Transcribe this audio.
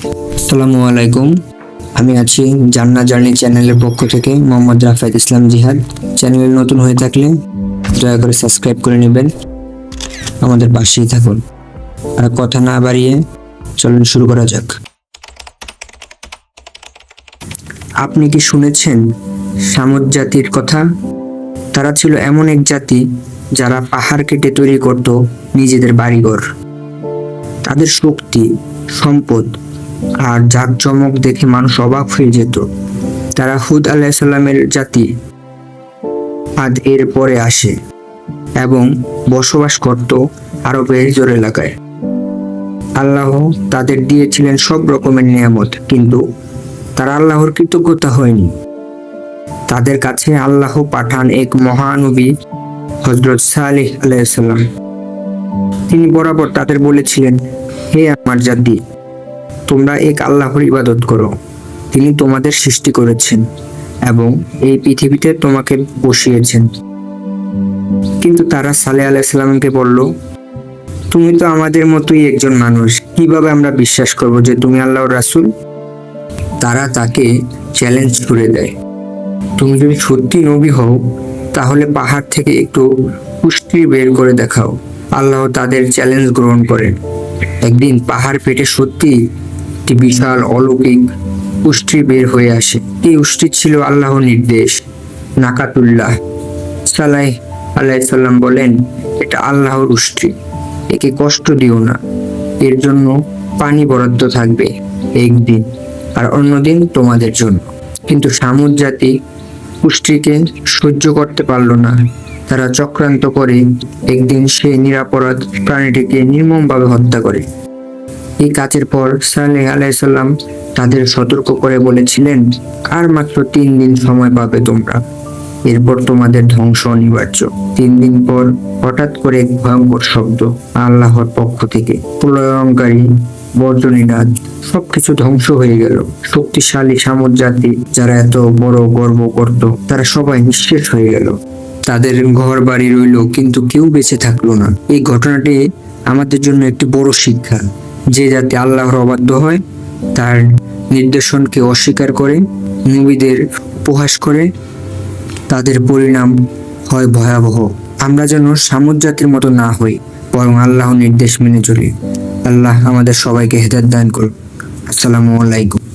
আসসালামু আলাইকুম। আমি আছি জান্না জার্নি চ্যানেলের পক্ষ থেকে মোহাম্মদ রাফায়েত ইসলাম জিহাদ। চ্যানেলে নতুন হয়ে থাকলে দয়া করে সাবস্ক্রাইব করে নেবেন। আমাদের পাশেই থাকুন। আর কথা না বাড়িয়ে চলুন শুরু করা যাক। আপনি কি শুনেছেন সামুদ জাতির কথা? তারা ছিল এমন এক জাতি যারা পাহাড় কেটে তৈরি করত নিজেদের বাড়িঘর। তাদের শক্তি, সম্পদ আর জাঁকজমক দেখে মানুষ অবাক হয়ে যেত। তারা হুদ আলাইসাল্লামের জাতি আদ এর পরে আসে এবং বসবাস করত আরবের জোর এলাকায়। আল্লাহ তাদের দিয়েছিলেন সব রকমের নিয়ামত, কিন্তু তারা আল্লাহর কৃতজ্ঞতা হয়নি। তাদের কাছে আল্লাহ পাঠান এক মহানবী হজরত সালেহ আলাইসাল্লাম তিনি বরাবর তাদের বলেছিলেন, হে আমার জাতি তোমরা এক আল্লাহর ইবাদত করো। তিনি তোমাদের সৃষ্টি করেছেন এবং এই পৃথিবীতে তোমাকে বসিয়েছেন। কিন্তু তারা সালে আলাইসাল্লামকে বলল, তুমি তো আমাদের মতোই একজন মানুষ, কীভাবে আমরা বিশ্বাস করব যে তুমি আল্লাহর রাসুল? তারা তাকে চ্যালেঞ্জ করে দেয়, তুমি যদি সত্যি নবী হও, তাহলে পাহাড় থেকে একটু পুষ্টি বের করে দেখাও। আল্লাহ তাদের চ্যালেঞ্জ গ্রহণ করেন। একদিন পাহাড় পেটে সত্যি একটি বিশাল অলৌকিক পুষ্টি বের হয়ে আসে। এই উষ্টি ছিল আল্লাহর নির্দেশ, নাকাতুল্লাহ। সালাই আলাইসাল্লাম বলেন, এটা আল্লাহর উষ্টি, একে কষ্ট দিও না। এর জন্য পানি বরাদ্দ থাকবে একদিন আর অন্যদিন তোমাদের জন্য। কিন্তু সামুদ জাতি পুষ্টিকে সহ্য করতে পারল না। তারা চক্রান্ত করে, একদিন সেই নিরাপরাধ প্রাণীটিকে নির্মমভাবে হত্যা করে। এই কাজের পর সালেহ আলাইসাল্লাম তাদের সতর্ক করে বলেছিলেন, আর মাত্র তিন দিন সময় পাবে তোমরা। এরপর তোমাদের ধ্বংস অনিবার্য। তিন দিন পর হঠাৎ করে এক ভয়ঙ্কর শব্দ আল্লাহর পক্ষ থেকে, প্রলয়ঙ্কারী বর্জনীনাদ সবকিছু ধ্বংস হয়ে গেল। শক্তিশালী সামর জাতি যারা এত বড় গর্ব করত, তারা সবাই নিঃশেষ হয়ে গেল। তাদের ঘর বাড়ি রইল, কিন্তু কেউ বেঁচে থাকল না। এই ঘটনাটি আমাদের জন্য একটি বড় শিক্ষা। যে জাতি আল্লাহর অবাধ্য হয়, তার নির্দেশনকে অস্বীকার করে, নবীদের উপহাস করে, তাদের পরিণাম হয় ভয়াবহ। আমরা যেন সামুদ জাতির মতো না হই, বরং আল্লাহ নির্দেশ মেনে চলি। আল্লাহ আমাদের সবাইকে হেদায়ত দান করুন। আসসালামু আলাইকুম।